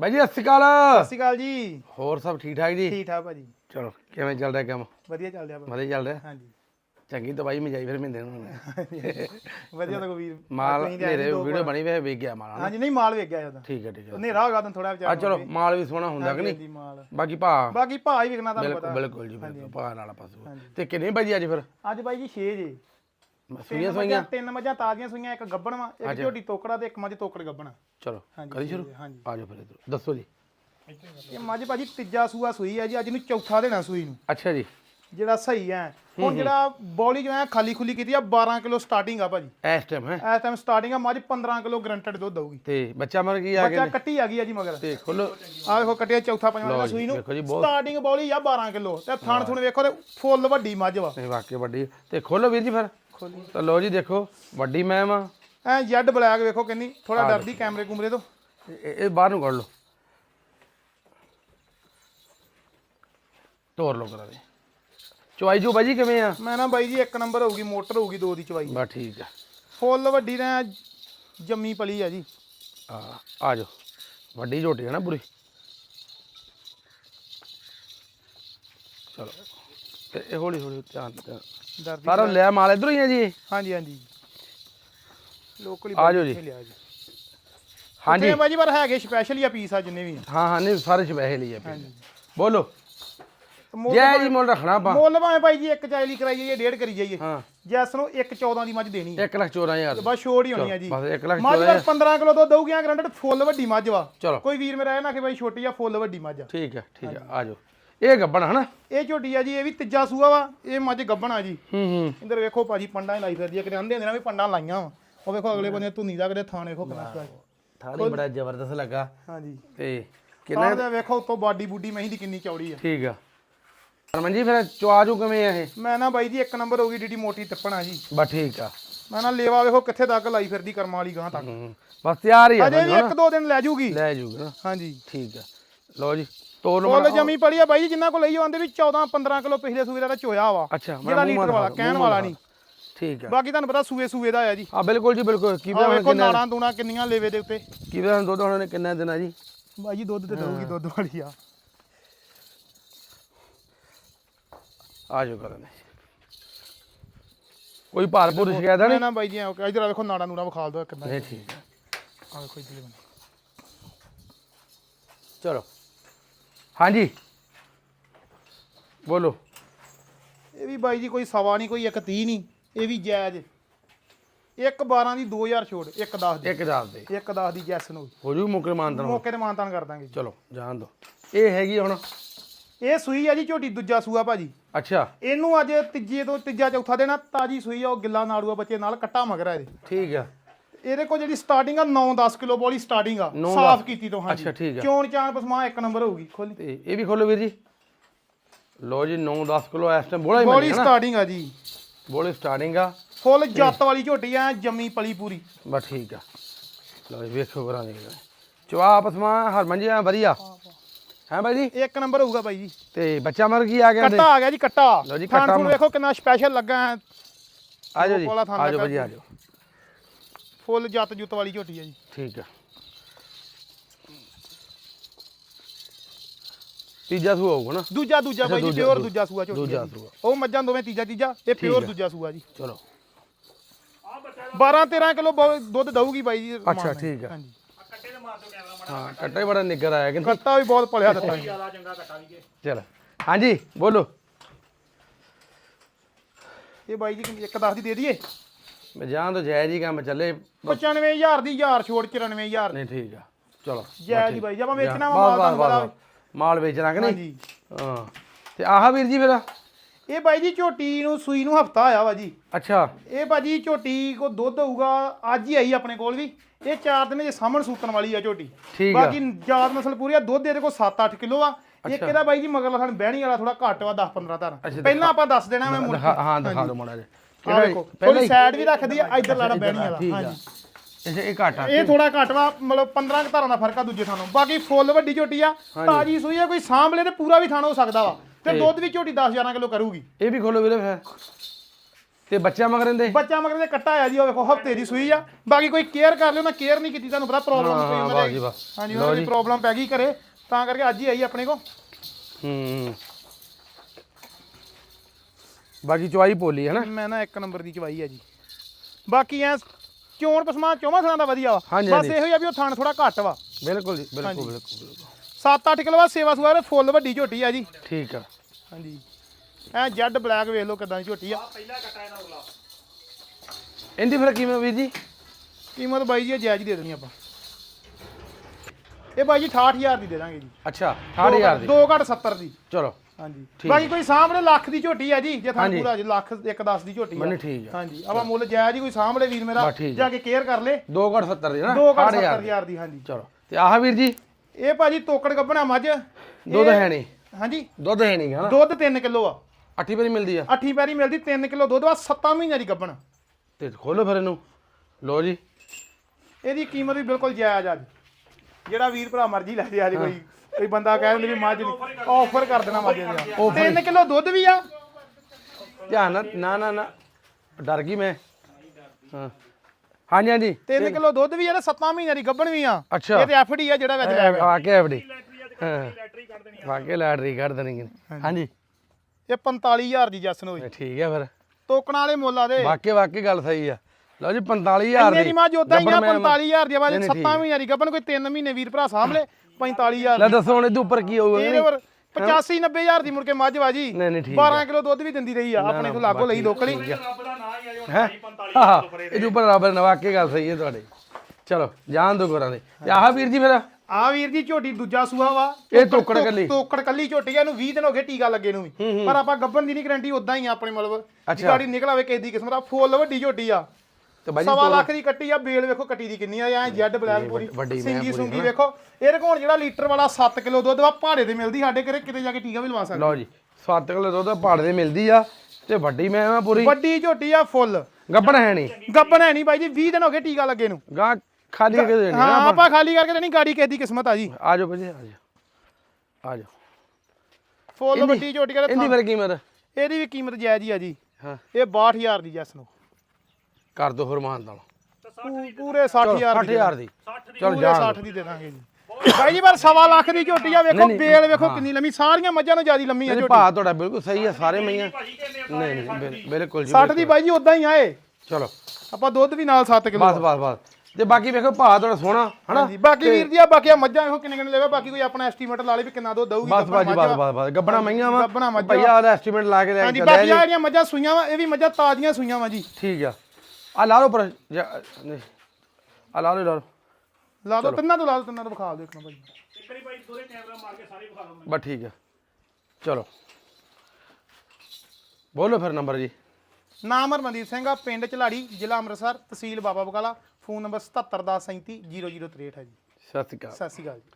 ਬਾਈ ਜੀ ਸਤਿ ਸ਼੍ਰੀ ਅਕਾਲ। ਸਤਿ ਸ਼੍ਰੀ ਅਕਾਲ ਜੀ। ਹੋਰ ਸਭ ਠੀਕ ਠਾਕ ਜੀ? ਠੀਕ ਠਾਕ ਭਾਜੀ। ਚਲੋ ਕਿਵੇਂ ਚੱਲ ਰਿਹਾ ਕੰਮ? ਵਧੀਆ ਚੱਲਦਾ ਭਾਜੀ। ਵਧੀਆ ਚੱਲ ਰਿਹਾ? ਹਾਂਜੀ। ਚੰਗੀ ਦਵਾਈ ਮਜਾਈ ਫਿਰ ਮਿੰਦੇ ਨੂੰ ਵਧੀਆ ਤਾਂ ਵੀਰ ਮਾਲ ਮੇਰੇ ਵੀਡੀਓ ਬਣੀ ਵੇ ਵੇਖ ਗਿਆ ਮਾਲ? ਹਾਂਜੀ ਨਹੀਂ ਮਾਲ ਵੇਖ ਗਿਆ ਉਹਦਾ। ਠੀਕ ਹੈ ਠੀਕ ਹੈ। ਹਨੇਰਾ ਹੋ ਗਿਆ ਤਾਂ ਥੋੜਾ ਵਿਚਾਰ ਆ ਚਲੋ ਮਾਲ ਵੀ ਸੋਹਣਾ ਹੁੰਦਾ ਕਿ ਨਹੀਂ? ਬਾਕੀ ਭਾ ਬਾਕੀ ਭਾਅ ਹੀ ਵਿਕਣਾ ਤੁਹਾਨੂੰ ਪਤਾ। ਬਿਲਕੁਲ ਜੀ ਬਿਲਕੁਲ ਭਾ ਨਾਲ ਪਾਸੂ ਤੇ ਕਿੰਨੇ ਬਾਜੀ ਅੱਜ ਫਿਰ? ਅੱਜ ਬਾਈ ਜੀ 6 ਜੀ। ਸੂਈਆਂ ਮੱਝਾਂ ਤਿੰਨ ਮੱਝਾਂ ਤਾਜ਼ੀਆਂ ਸੂਈਆਂ ਇੱਕ ਗੱਬਣ ਵਾ ਇੱਕ ਝੋਟੀ ਤੋਕੜਾ ਤੇ ਇੱਕ ਮੱਝ ਤੋਕੜ ਗੱਬਣ। ਚਲੋ ਕਰੀ ਸ਼ੁਰੂ। ਆ ਜਾਓ ਫਿਰ ਇੱਧਰ। ਦੱਸੋ ਜੀ। ਇਹ ਮੱਝ ਭਾਜੀ ਤੀਜਾ ਸੂਆ ਸੂਈ ਹੈ ਜੀ ਅੱਜ ਨੂੰ ਚੌਥਾ ਦੇਣਾ ਸੂਈ ਨੂੰ। ਅੱਛਾ ਜੀ। ਜਿਹੜਾ ਸਹੀ ਹੈ ਹੁਣ ਜਿਹੜਾ ਬੋਲੀ ਜੋ ਹੈ ਖਾਲੀ ਖੁੱਲੀ ਕੀਤੀ ਆ 12 ਕਿਲੋ ਸਟਾਰਟਿੰਗ ਆ ਭਾਜੀ। ਇਸ ਟਾਈਮ ਹੈ? ਇਸ ਟਾਈਮ ਸਟਾਰਟਿੰਗ ਆ ਮੱਝ 15 ਕਿਲੋ ਗਰੰਟਡ ਦੁੱਧ ਦਊਗੀ। ਤੇ ਬੱਚਾ ਮਰ ਕੀ ਆ ਬੱਚਾ ਗਿਆ ਕੱਟੀ ਆ ਗਈ ਆ ਜੀ ਮਗਰ। ਤੇ ਖੋਲੋ। ਆ ਵੇਖੋ ਕੱਟਿਆ ਚੌਥਾ ਪੰਜਵਾਂ ਦਾ ਸੂਈ ਨੂੰ। ਸਟਾਰਟਿੰਗ ਬੋਲੀ ਆ 12 ਕਿਲੋ। ਤੇ ਥਣ ਥੁਣ ਵੇਖੋ ਤੇ ਫੁੱਲ ਵੱਡੀ ਮੱਝ ਵਾ। ਵਾਕਿਆ ਵੱਡੀ। ਤੇ ਖੋਲੋ ਵੀਰ ਜੀ ਫਿਰ। ਤਾਂ ਲੋ ਜੀ ਦੇਖੋ ਵੱਡੀ ਮੈਮ ਆ। ਐ ਜੈਡ ਬਲੈਕ ਵੇਖੋ ਕਿੰਨੀ ਥੋੜਾ ਡਰਦੀ ਕੈਮਰੇ ਕੁਮਰੇ ਤੋਂ। ਇਹ ਇਹ ਬਾਹਰ ਨੂੰ ਕੱਢ ਲਓ। ਤੋਰ ਲਓ ਕਰਾ ਦੇ ਚੁਆਈ ਜੋ ਬਾਜੀ ਕਿਵੇਂ ਆ? ਮੈਂ ਨਾ ਬਾਈ ਜੀ ਇੱਕ ਨੰਬਰ ਹੋਊਗੀ ਮੋਟਰ ਹੋਊਗੀ ਦੋ ਦੀ ਚਵਾਈ ਬਸ ਠੀਕ ਆ। ਫੁੱਲ ਵੱਡੀ ਨੇ ਜੰਮੀ ਪਲੀ ਆ ਜੀ। ਆ ਆ ਜਾਓ। ਵੱਡੀ ਝੋਟੀ ਹੈ ਨਾ ਪੂਰੀ। ਚਲੋ। ਤੇ ਇਹ ਹੌਲੀ ਹੌਲੀ ਧਿਆਨ ਧਿਆਨ। ਡਰਦੀ ਸਾਰਾ ਲਿਆ ਮਾਲ ਇਧਰੋਂ ਹੀ ਆ ਜੀ? ਹਾਂਜੀ ਹਾਂਜੀ। ਲੋਕਲੀ ਆ ਜਾਓ ਜੀ। ਲਿਆ ਜੀ। ਹਾਂਜੀ। ਹਾਂਜੀ ਬਾਈ ਜੀ ਪਰ ਹੈਗੇ ਸਪੈਸ਼ਲ ਹੀ ਆ ਪੀਸ ਆ ਜਿੰਨੇ ਵੀ ਆ। ਹਾਂ ਹਾਂ ਨਹੀਂ ਸਾਰੇ ਚਵੈਸੇ ਲਈ ਆ। ਹਾਂਜੀ। ਬੋਲੋ। ਤੇ ਮੁੱਲ ਜੈ ਜੀ ਮੁੱਲ ਰੱਖਣਾ ਆਪਾਂ। ਮੁੱਲ ਭਾਵੇਂ ਬਾਈ ਜੀ ਇੱਕ ਚਾਈਲੀ ਕਰਾਈ ਜਾਈਏ ਡੇਢ ਕਰੀ ਜਾਈਏ। ਹਾਂ। ਜੈਸ ਨੂੰ 1.14 ਦੀ ਮੱਝ ਦੇਣੀ ਹੈ 1 ਲੱਖ 14000 ਬਸ ਛੋੜ ਹੀ ਹੋਣੀ ਆ ਜੀ। ਬਸ 1 ਲੱਖ ਮੱਝ 14000 ਬਸ 15 ਕਿਲੋ ਦੁੱਧ ਦਊਗੀ ਆ ਗਰੰਟਡ ਫੁੱਲ ਵੱਡੀ ਮੱਝ ਵਾ। ਚਲੋ। ਕੋਈ ਵੀਰ ਮੇਰਾ ਇਹ ਨਾ ਕਿ ਬਾਈ ਛੋਟੀ ਆ ਫੁੱਲ ਵੱਡੀ ਮੱਝ ਆ। ਠੀਕ ਹੈ ਠੀਕ ਹੈ ਆ ਜਾਓ। ਇਹ ਗੱਬਣ ਹਨਾ? ਇਹ ਝੋਟੀ ਆ ਜੀ ਇਹ ਵੀ ਤੀਜਾ ਸੂਆ ਵਾ। ਇਹ ਮੱਝ ਗੱਬਣ ਆ ਜੀ। ਹੂੰ ਹੂੰ। ਇੰਦਰ ਵੇਖੋ ਭਾਜੀ ਪੰਡਾਂ ਹੀ ਲਾਈ ਫਿਰਦੀ ਆ। ਕਿ ਆਂਦੇ ਹੁੰਦੇ ਨਾ ਵੀ ਪੰਡਾਂ ਲਾਈਆਂ ਵਾ। ਉਹ ਵੇਖੋ ਅਗਲੇ ਬੰਦੇ ਧੁੰਨੀ ਦਾ ਕਿਤੇ ਥਾਣ ਵੇਖੋ ਕਿੰਨਾ ਸੂਆ ਥਾਲੀ ਬੜਾ ਜ਼ਬਰਦਸਤ ਲੱਗਾ। ਹਾਂਜੀ। ਤੇ ਕਿੰਨਾ ਦਾ ਵੇਖੋ ਉੱਤੋਂ ਬਾਡੀ ਬੂਡੀ ਮਹੀਂ ਦੀ ਕਿੰਨੀ ਚੌੜੀ ਆ। ਠੀਕ ਆ। ਹਰਮਨ ਜੀ ਫਿਰ ਚੁਆਜੂ ਕਿਵੇਂ ਆ ਇਹ? ਮੈਂ ਨਾ ਬਾਈ ਜੀ ਇੱਕ ਨੰਬਰ ਹੋ ਗਈ ਡੀਡੀ ਮੋਟੀ ਤਿੱਪਣਾ ਜੀ। ਬਸ ਠੀਕ ਆ। ਮੈਂ ਨਾ ਲੇਵਾ ਵੇਖੋ ਕਿੱਥੇ ਤੱਕ ਲਾਈ ਫਿਰਦੀ ਕਰਮਾਂ ਵਾਲੀ ਗਾਂ ਤੱਕ। ਬਸ ਤਿਆਰ ਹੀ ਆ ਅਜੇ ਵੀ ਇੱਕ ਦੋ ਦਿਨ ਲੈ ਜੂਗੀ। ਲੈ ਜੂਗਾ ਹਾਂਜੀ। ਠੀਕ ਆ। ਲਓ ਜੀ ਤੋਰ ਲਓ ਫੁੱਲ ਜਮੀ ਪੜੀ ਆ ਬਾਈ ਜੀ ਜਿੰਨਾ ਕੋ ਲਈ ਆਉਂਦੇ ਵੀ 14 15 ਕਿਲੋ ਪਿਛਲੇ ਸੂਏ ਦਾ ਚੋਇਆ ਵਾ। ਅੱਛਾ ਜਿਹੜਾ ਲੀਟਰ ਵਾਲਾ ਕਹਿਣ ਵਾਲਾ ਨਹੀਂ। ਠੀਕ ਆ। ਬਾਕੀ ਤੁਹਾਨੂੰ ਪਤਾ ਸੂਏ ਸੂਏ ਦਾ ਆ ਜੀ। ਆ ਬਿਲਕੁਲ ਜੀ ਬਿਲਕੁਲ। ਕੀ ਪਤਾ ਵੇਖੋ ਨਾੜਾਂ ਦੂਣਾ ਕਿੰਨੀਆਂ ਲੇਵੇ ਦੇ ਉੱਤੇ। ਕੀ ਪਤਾ ਦੁੱਧ ਉਹਨਾਂ ਨੇ ਕਿੰਨਾ ਦੇਣਾ ਜੀ। ਬਾਈ ਜੀ ਦੁੱਧ ਤੇ ਦਊਗੀ ਦੁੱਧ ਵਾਲੀ ਆ। ਆ ਜਾਓ ਕਰਨ ਕੋਈ ਭਾਰਪੂਰ ਸ਼ਿਕਾਇਤ ਨਹੀਂ? ਨਾ ਬਾਈ ਜੀ ਓਕੇ ਇਧਰ ਆ ਵੇਖੋ ਨਾੜਾਂ ਨੂੜਾਂ ਵਿਖਾਲ ਦੋ ਕਿੰਨਾ ਠੀਕ ਆ। ਆ ਵੇਖੋ ਇਧਰ ਚਲੋ। ਹਾਂਜੀ। ਬੋਲੋ। ਇਹ ਵੀ ਬਾਈ ਜੀ ਕੋਈ ਸਵਾ ਨਹੀਂ ਕੋਈ ਇੱਕ 30 ਨਹੀਂ ਇਹ ਵੀ ਜਾਇਜ਼। ਇੱਕ 12 ਦੀ 2000 ਛੋੜ ਇੱਕ 10 ਦੀ। ਇੱਕ ਦੱਸ ਦੇ। ਇੱਕ 10 ਦੀ ਜੈਸ ਨੂੰ। ਹੋ ਜੂ ਮੁੱਕੇ ਮਾਨਤਨ। ਮੌਕੇ ਤੇ ਮਾਨਤਾਨ ਕਰ ਦਾਂਗੇ ਜੀ। ਚਲੋ ਜਾਣ ਦੋ। ਇਹ ਹੈਗੀ ਹੁਣ? ਇਹ ਸੂਈ ਆ ਜੀ ਝੋਟੀ ਦੂਜਾ ਸੂਆ ਭਾਜੀ। ਅੱਛਾ। ਇਹਨੂੰ ਅੱਜ ਤੀਜੇ ਤੋਂ ਤੀਜਾ ਚੌਥਾ ਦੇਣਾ ਤਾਜੀ ਸੂਈ ਆ ਉਹ ਗਿੱਲਾ ਨਾੜੂਆ ਬੱਚੇ ਨਾਲ ਕੱਟਾ ਮਗਰ ਇਹਦੇ। ਠੀਕ ਆ। ਇਹਦੇ ਕੋਲ ਜਿਹੜੀ ਸਟਾਰਟਿੰਗ ਆ 9-10 ਕਿਲੋ ਬੋਲੀ ਸਟਾਰਟਿੰਗ ਆ ਨੌਂ ਸਾਫ਼ ਦਸ। ਕੀਤੀ ਤੋਂ ਹਾਂਜੀ। ਅੱਛਾ, ਠੀਕ ਆ। ਚੋਣ ਚਾਣ ਪਸਮਾ ਇੱਕ ਨੰਬਰ ਹੋਊਗੀ ਖੋਲੀ ਤੇ ਇਹ ਵੀ ਖੋਲੋ ਵੀਰ ਜੀ। ਲੋ ਜੀ 9-10 ਕਿਲੋ ਇਸ ਟਾਈਮ ਬੋਲਾ ਹੀ ਬੋਲੀ ਹੈ ਨਾ। ਸਟਾਰਟਿੰਗ ਆ ਜੀ। ਬੋਲੇ ਸਟਾਰਟਿੰਗ ਆ। ਫੁੱਲ ਜੱਤ ਵਾਲੀ ਝੋਟੀ ਆ ਜੰਮੀ ਪਲੀ ਪੂਰੀ। ਬਸ ਠੀਕ ਆ। ਲੋ ਜੀ ਵੇਖੋ ਕਰਾਂ ਦੇ ਚਵਾ ਆਪਸ ਮਾ ਹਰਮਨ ਜੀ ਐਂ ਵਧੀਆ। ਹੈ ਬਾਈ ਜੀ? ਇੱਕ ਨੰਬਰ ਹੋਊਗਾ ਬਾਈ ਜੀ। ਤੇ ਬੱਚਾ ਮਰ ਕੀ ਆ ਗਿਆ ਕੱਟਾ ਆ ਗਿਆ ਜੀ ਕੱਟਾ। ਲਓ ਜੀ, ਥਾਣ ਕੱਟਾ ਥੂਣ ਮ- ਵੇਖੋ ਕਿੰਨਾ ਸਪੈਸ਼ਲ ਲੱਗਾ ਹੈ। ਆ ਜਾਓ ਜੀ ਕੋਲਾ ਥਾਂ ਆ ਜਾਓ ਲੱਗਾ ਭਾਜੀ ਆ ਜਾਓ। ਫੁੱਲ ਜੱਤ ਜੁੱਤ ਵਾਲੀ ਝੋਟੀ ਆ ਜੀ। ਠੀਕ ਆ। ਤੀਜਾ ਸੂ ਹੋਊਗਾ ਨਾ? ਦੂਜਾ ਦੂਜਾ ਬਾਈ ਜੀ ਦੂਜਾ, ਪਿਓਰ ਦੂ- ਦੂਜਾ ਸੂਆ ਝੋਟੀ ਦੂਜਾ ਆ ਜੀ। ਸੂਆ। ਉਹ ਮੱਝਾਂ ਦੋਵੇਂ ਤੀਜਾ ਤੀਜਾ ਇਹ ਪਿਓਰ ਆ। ਦੂਜਾ ਸੂਆ ਜੀ। ਚਲੋ। 12 13 ਕਿਲੋ ਦੁੱਧ ਦਊਗੀ ਬਾਈ ਜੀ ਅੱਛਾ ਰਮਾਨ ਨਾਲ। ਠੀਕ ਆ। ਹਾਂਜੀ। ਹਾਂ ਕੱਟਾ ਹੀ ਬੜਾ ਨਿੱਗਰ ਆਇਆ ਕਿ ਨਹੀਂ? ਕੱਟਾ ਵੀ ਬਹੁਤ ਪਲਿਆ ਦਿੱਤਾ ਜੀ। ਚਲ। ਹਾਂਜੀ ਬੋਲੋ। ਇਹ ਬਾਈ ਜੀ ਕਿੰਨੀ- ਇੱਕ 10 ਦੀ ਦੇ ਦਈਏ? ਮੈਂ ਜਾਣ ਤੋਂ ਜਾਇਜ਼ ਹੀ ਕੰਮ ਚੱਲੇ 95000 ਦੀ ਹਜ਼ਾਰ ਛੋੜ 94000 ਨਹੀਂ ਠੀਕ ਆ। ਚਲੋ ਜਾਇਜ਼ ਹੀ ਬਾਈ ਜਦੋਂ ਵੇਚਣਾ ਵਾ ਬਸ, ਮਾਲ ਤੁਹਾਨੂੰ ਪਤਾ। ਮਾਲ ਵੇਚਣਾ ਕਿ ਨਹੀਂ? ਹਾਂ। ਤੇ ਆਹ ਵੀਰ ਜੀ ਫਿਰ? ਇਹ ਬਾਈ ਜੀ ਝੋਟੀ ਨੂੰ ਸੂਈ ਨੂੰ ਹਫਤਾ ਆਇਆ ਵਾ ਜੀ। ਅੱਛਾ। ਇਹ ਬਾਜੀ ਝੋਟੀ ਕੋ ਦੁੱਧ ਹੋਊਗਾ ਅੱਜ ਹੀ ਆਈ ਆਪਣੇ ਕੋਲ ਵੀ। ਇਹ ਚਾਰ ਦਿਨ ਜੇ ਸਾਹਮਣ ਸੂਤਣ ਵਾਲੀ ਆ ਝੋਟੀ। ਬਾਕੀ ਜਾਤ ਨਸਲ ਪੂਰੀ ਆ ਦੁੱਧ ਇਹਦੇ ਕੋਲ 7-8 ਕਿਲੋ ਆ। ਇੱਕ ਇਹਦਾ ਬਾਈ ਜੀ ਮਗਰਲਾ ਸਾਨੂੰ ਬਹਿਣੀ ਵਾਲਾ ਥੋੜਾ ਘੱਟ ਵਾ 10-15 ਧਾਰ ਅੱਛਾ, ਪਹਿਲਾਂ ਆਪਾਂ ਦੱਸ ਦੇਣਾ ਮੈਂ ਮੁੜ ਹਾਂ ਦਿਖਾ ਦਿਓ ਮਾੜਾ ਜਿਹਾ। ਆ ਵੇਖੋ ਥੋੜੀ ਸਾਈਡ ਵੀ ਰੱਖਦੀ ਆ ਇੱਧਰ ਲਾੜਾ ਬਹਿਣੀ ਵਾਲਾ। ਠੀਕ ਆ। ਹਾਂਜੀ ਇਹ ਇਹ ਘਾਟਾ ਇਹ ਥੋੜਾ ਘੱਟ ਵਾ ਮਤਲਬ 15 ਕੁ ਧਾਰਾਂ ਦਾ ਫ਼ਰਕ ਆ ਦੂਜੇ ਥਾਣੋਂ ਬਾਕੀ ਫੁੱਲ ਵੱਡੀ ਝੋਟੀ ਆ ਤਾਜੀ ਸੂਈ ਆ ਕੋਈ ਸਾਂਭਲੇ ਤੇ ਪੂਰਾ ਵੀ ਥਾਣ ਹੋ ਸਕਦਾ ਵਾ। ਤੇ ਦੁੱਧ ਵੀ ਝੋਟੀ 10-11 ਕਿਲੋ ਕਰੂਗੀ। ਇਹ ਵੀ ਖੋਲੋ ਵੀਰੇ ਫਿਰ। ਤੇ ਬੱਚਾ ਮਗਰ ਇਹਦੇ? ਬੱਚਾ ਮਗਰ ਦੇ ਕੱਟਾ ਆ ਜੀ ਉਹ ਵੇਖੋ ਹਫ਼ਤੇ ਦੀ ਸੂਈ ਆ। ਬਾਕੀ ਕੋਈ ਕੇਅਰ ਕਰ ਲਿਓ ਨਾ ਕੇਅਰ ਨਹੀਂ ਕੀਤੀ ਤੁਹਾਨੂੰ ਪਤਾ ਪ੍ਰੋਬਲਮ ਹਾਂ, ਉਹਨਾਂ ਦੇ। ਹਾਂਜੀ ਉਹਨਾਂ ਦੀ ਪ੍ਰੋਬਲਮ ਪੈ ਗਈ ਘਰੇ ਤਾਂ ਕਰਕੇ ਅੱਜ ਹੀ ਆਈ ਆਪਣੇ ਕੋ ਹੂੰ। ਬਾਕੀ ਚਵਾਈ ਪੋਲੀ ਹੈ ਨਾ? ਮੈਂ ਨਾ ਇੱਕ ਨੰਬਰ ਦੀ ਚਵਾਈ ਆ ਜੀ। ਬਾਕੀ ਐ ਚੋਣ ਪਸਮਾ ਚੋਵਾਂ ਥਾਂ ਦਾ ਵਧੀਆ ਵਾ। ਹਾਂਜੀ, ਬਸ ਹਾਂਜੀ। ਇਹੋ ਹੀ ਆ ਵੀ ਉਹ ਥਾਣ ਥੋੜਾ ਘੱਟ ਵਾ। ਬਿਲਕੁਲ ਜੀ ਬਿਲਕੁਲ ਬਿਲਕੁਲ ਬਿਲਕੁਲ। 7-8 ਕਿਲੋ ਬਾਅਦ ਸੇਵਾ ਸੁਆਰੇ ਫੁੱਲ ਵੱਡੀ ਝੋਟੀ ਆ ਜੀ। ਠੀਕ ਆ। ਹਾਂਜੀ। ਐ ਜੈਡ ਬਲੈਕ ਵੇਖ ਲਓ ਕਿਦਾਂ ਦੀ ਝੋਟੀ ਆ। ਇਹਦੀ ਫਿਰ ਕਿਵੇਂ ਵੀਰ ਜੀ? ਕੀਮਤ ਬਾਈ ਜੀ ਇਹ ਜਾਇਜ਼ ਹੀ ਦੇ ਦੇਣੀ ਆਪਾਂ। ਇਹ ਬਾਈ ਜੀ 68000 ਦੀ ਦੇ ਦਾਂਗੇ ਜੀ। ਅੱਛਾ 8000 ਦੀ। 2 ਘੱਟ 70 ਦੀ। ਚਲੋ। ਹਾਂਜੀ। ਠੀਕ। ਬਾਕੀ ਕੋਈ ਸਾਹਮਣੇ ਲੱਖ ਦੀ ਝੋਟੀ ਆ ਜੀ ਜੇ ਤੁਹਾਨੂੰ ਹਾਂਜੀ। ਪੂਰਾ ਜੀ ਲੱਖ ਇੱਕ 10 ਦੀ ਝੋਟੀ ਆ। ਮੈਨੂੰ ਠੀਕ ਆ। ਹਾਂਜੀ ਆਪਾਂ ਮੁੱਲ ਜਾਇਜ਼ ਹੀ ਕੋਈ ਸਾਹਮਣੇ ਵੀਰ ਮੇਰਾ ਬਸ ਠੀਕ ਆ। ਜਾ ਕੇ ਕੇਅਰ ਕਰ ਲੇ। 2 ਘੜ 70 ਦੀ ਨਾ 2 ਘੱਟ 8000 ਦੀ। 70000 ਦੀ ਹਾਂਜੀ। ਚਲੋ ਤੇ ਆਹ ਵੀਰ ਜੀ? ਇਹ ਭਾਜੀ ਤੋਕੜ ਗੱਬਣਾ ਮੱਝ। ਦੁੱਧ ਇਹ- ਹੈ ਨਹੀਂ। ਹਾਂਜੀ। ਦੁੱਧ ਹੈ ਨਹੀਂ ਹਨਾ ਦੁੱਧ 3 ਕਿਲੋ ਆ। ਅੱਠੀ ਵਾਰੀ ਮਿਲਦੀ ਆ। ਅੱਠੀ ਪੈਰੀ ਮਿਲਦੀ 3 ਕਿਲੋ ਦੁੱਧ ਵਾ 7 ਮਹੀਨਿਆਂ ਦੀ ਗੱਬਣ ਤੇ ਖੋਲੋ ਫਿਰ ਇਹਨੂੰ। ਲੋ ਜੀ। ਇਹਦੀ ਕੀਮਤ ਵੀ ਬਿਲਕੁਲ ਜਾਇਜ਼ ਆ ਜੀ। ਜਿਹੜਾ ਵੀਰ ਭਰਾ ਮਰਜ਼ੀ ਲੈ ਜੇ ਕੋਈ ਕੋਈ ਬੰਦਾ ਕਹਿ ਦਿੰਦੇ ਵੀ ਮੱਝ ਨਹੀਂ ਆਫਰ ਕਰ ਦੇਣਾ ਮੱਝ ਦਾ। 3 ਕਿਲੋ ਦੁੱਧ ਵੀ ਆ। ਧਿਆਨ ਨਾਲ ਨਾ ਨਾ ਨਾ। ਡਰ ਗਈ ਮੈਂ। ਹਾਂ। ਹਾਂਜੀ ਹਾਂਜੀ। 3 ਕਿਲੋ ਦੁੱਧ ਵੀ ਆ ਤੇ 7 ਮਹੀਨਿਆਂ ਦੀ ਗੱਬਣ ਵੀ ਆ। ਅੱਛਾ। ਇਹ ਤੇ ਐਫਡੀ ਆ ਜਿਹੜਾ ਵਿੱਚ ਲੈ ਗਿਆ ਵਾਕਿਆ ਐਵੜੀ ਹਾਂ। ਵਾਕਿਆ ਲੈਟਰੀ ਕੱਢ ਦੇਣੀ ਕਿਨੇ ਹਾਂਜੀ। ਇਹ 45000 ਦੀ ਜੱਸਨ ਹੋਈ। ਠੀਕ ਹੈ ਫਿਰ। ਟੋਕਣ ਵਾਲੇ ਮੁੱਲ ਆ ਦੇ। ਵਾਕਿਆ ਵਾਕਿਆ ਗੱਲ ਸਹੀ ਆ। ਲਓ ਜੀ 45000 ਇੰਨੇ ਦੀ ਦੀ। ਮੱਝ ਉਦਾਂ ਹੀ ਆ ਗੱਬੜ ਮੈਂ- 45000 ਦੀ ਨਹੀਂ, 7 ਠੀਕ ਮਹੀਨਿਆਂ ਦੀ ਗੱਬਣ ਕੋਈ 3 ਮਹੀਨੇ ਵੀਰ ਭਰਾ ਸਾਹਮਣੇ 45000 ਲੈ ਦੱਸੋ ਹੁਣ ਇਹਦੇ ਉੱਪਰ ਕੀ ਹੋਊਗਾ ਇਹਦੇ ਪਰ 85 90000 ਦੀ ਮੁੜ ਕੇ ਮੱਝ ਵਾਜੀ ਨਹੀਂ ਨਹੀਂ ਠੀਕ 12 ਕਿਲੋ ਦੁੱਧ ਵੀ ਦਿੰਦੀ ਰਹੀ ਆ ਆਪਣੇ ਤੋਂ ਲਾਗੋ ਲਈ ਲੋਕਲੀ ਹੈ। ਇਹਦੇ ਉੱਪਰ ਰੱਬ ਨੇ ਵਾਕਿਆ ਗੱਲ ਸਹੀ ਹੈ ਤੁਹਾਡੀ। ਚਲੋ ਜਾਣ ਦੋ ਗੋਰਾਂ ਦੇ। ਆਹ ਵੀਰ ਜੀ ਫਿਰ? ਆ ਵੀਰ ਜੀ ਝੋਟੀ ਦੂਜਾ ਸੂਆ ਵਾ। ਇਹ ਤੋਕੜ ਕੱਲੀ। ਤੋਕੜ ਕੱਲੀ ਝੋਟੀ ਆ ਇਹਨੂੰ 20 ਦਿਨ ਹੋ ਗਏ ਟੀਕਾ ਲੱਗੇ ਨੂੰ ਵੀ। ਪਰ ਆਪਾਂ ਗੱਬਣ ਦੀ ਨਹੀਂ ਗਰੰਟੀ ਉਦਾਂ ਹੀ ਆ ਆਪਣੇ ਮਤਲਬ। ਗਾੜੀ ਨਿਕਲ ਆਵੇ ਕਿਸੇ ਦੀ ਕਿਸਮਤ ਆ ਫੁੱਲ ਵੱਡੀ ਝੋਟੀ ਆ। ਤੇ ਬਾਈ ਜੀ ਸਵਾ ਲੱਖ ਦੀ ਕੱਟੀ ਆ ਬੇਲ ਵੇਖੋ ਕੱਟੀ ਦੀ ਕਿੰਨੀ ਆ ਐ ਜੈਡ ਬਲੈਕ ਪੂਰੀ ਸਿੰਗੀ ਸੁੰਗੀ ਵੇਖੋ। ਇਹਦੇ ਕੋਲ ਜਿਹੜਾ ਲੀਟਰ ਵਾਲਾ 7 ਕਿਲੋ ਦੁੱਧ ਵਾ ਪਹਾੜੇ ਤੇ ਮਿਲਦੀ ਸਾਡੇ ਘਰੇ ਕਿਤੇ ਜਾ ਕੇ ਟੀਕਾ ਵੀ ਲਵਾ ਸਕਦੇ। ਲਓ ਜੀ 7 ਕਿਲੋ ਦੁੱਧ ਪਹਾੜ ਦੇ ਮਿਲਦੀ ਆ ਤੇ ਵੱਡੀ ਮੈਂ ਆ ਪੂਰੀ। ਵੱਡੀ ਝੋਟੀ ਆ ਫੁੱਲ। ਗੱਬਣ ਹੈ ਨਹੀਂ। ਗੱਬਣ ਹੈ ਨਹੀਂ ਬਾਈ ਜੀ 20 ਦਿਨ ਹੋ ਗਏ ਟੀਕਾ ਲੱਗੇ ਨੂੰ। ਗਾਂ ਖਾਲੀ ਕਰਕੇ ਦੇਣੀ ਹਾਂ ਆਪਾਂ। ਖਾਲੀ ਕਰਕੇ ਦੇਣੀ ਗਾੜੀ ਕਿਸੇ ਦੀ ਕਿਸਮਤ ਆ ਜੀ। ਆ ਜਾਓ ਭਾਜੀ ਆ ਜਾਓ। ਆ ਜਾਓ। ਫੁੱਲ ਵੱਡੀ ਝੋਟੀ ਕਹਿੰਦੇ ਇਹਦੀ ਫਿਰ ਕੀਮਤ? ਇਹਦੀ ਵੀ ਕੀਮਤ ਜਾਇਜ਼ ਹੀ ਆ ਜੀ। ਹਾਂ। ਇਹ 62000 ਦੀ ਜੈਸ ਨੂੰ। ਕਰ ਦੋ ਫਰਮਾਨ ਨਾਲ। ਪੂਰੇ 60000 ਦੀ 60000 ਦੀ। ਚਲ ਪੂਰੇ ਜਾ 60 ਦੀ। ਦੇ ਦਾਂਗੇ ਜੀ। ਬਾਈ ਜੀ ਪਰ ਸਵਾ ਲੱਖ ਦੀ ਝੋਟੀ ਆ ਵੇਖੋ ਬੇਲ ਵੇਖੋ ਕਿੰਨੀ ਲੰਮੀ ਸਾਰੀਆਂ ਮੱਝਾਂ ਨੂੰ ਜਿਆਦੀ ਲੰਮੀ ਆ ਇਹ ਝੋਟੀ। ਭਾਅ ਤੁਹਾਡਾ ਬਿਲਕੁਲ ਸਹੀ ਹੈ ਸਾਰੇ ਮਈਆਂ। ਨਹੀਂ ਨਹੀਂ ਬਿਲ- ਬਿਲਕੁਲ ਜੀ 60 ਦੀ ਬਾਈ ਜੀ ਉਦਾਂ ਹੀ ਆਏ ਚਲੋ। ਆਪਾਂ ਦੁੱਧ ਵੀ ਨਾਲ 7 ਕਿਲੋ ਬਸ ਬਸ ਬਸ। ਤੇ ਬਾਕੀ ਵੇਖੋ ਭਾਅ ਤੁਹਾਡਾ ਸੋਹਣਾ ਹਨਾ? ਬਾਕੀ ਵੀਰ ਜੀ ਆ ਬਾਕੀ ਆ ਮੱਝਾਂ ਵੇਖੋ ਕਿੰਨੇ ਕਿੰਨੇ ਲੈਵੇ ਬਾਕੀ ਕੋਈ ਆਪਣਾ ਐਸਟੀਮੇਟ ਲਾ ਲੇ ਵੀ ਕਿੰਨਾ ਦੁੱਧ ਦਊਗੀ ਬਸ ਬਸ ਬਸ ਬਸ ਗੱਬਣਾ ਮਈਆਂ ਵਾ। ਗੱਭਣਾ ਮੱਝਾਂ। ਭਈਆ ਉਹਦਾ ਐਸਟੀਮੇਟ ਲਾ ਕੇ ਲੈ ਹਾਂਜੀ ਕੇ ਬਾਕੀ ਆ ਜਿਹੜੀਆਂ ਮੱਝਾਂ ਸੂਈਆਂ ਵਾ ਇਹ ਵੀ ਮੱਝਾਂ ਤਾਜ਼ੀਆਂ ਸੂਈਆਂ ਵਾ ਜੀ। ਠੀਕ ਆ। ਆ ਲਾ ਲਓ ਪਰ। ਆ ਲਾ ਲਓ ਲਾ ਲਓ। ਲਾ ਦੋ ਤਿੰਨਾਂ ਤੋਂ ਲਾ ਦੋ ਤਿੰਨਾਂ ਤੋਂ ਵਿਖਾ ਦਿਓ ਇੱਕ ਨਾ ਭਾਈ। ਬਸ ਠੀਕ ਆ। ਚਲੋ। ਬੋਲੋ ਫਿਰ ਨੰਬਰ ਜੀ। ਨਾਮ ਹਰਮਨਦੀਪ ਸਿੰਘ ਆ ਪਿੰਡ ਝਲਾੜੀ ਜ਼ਿਲ੍ਹਾ ਅੰਮ੍ਰਿਤਸਰ ਤਹਿਸੀਲ ਬਾਬਾ ਬਕਾਲਾ ਫੋਨ ਨੰਬਰ 7710370063 ਹੈ ਜੀ। ਸਤਿ ਸ਼੍ਰੀ ਅਕਾਲ। ਸਤਿ ਸ਼੍ਰੀ ਅਕਾਲ ਜੀ।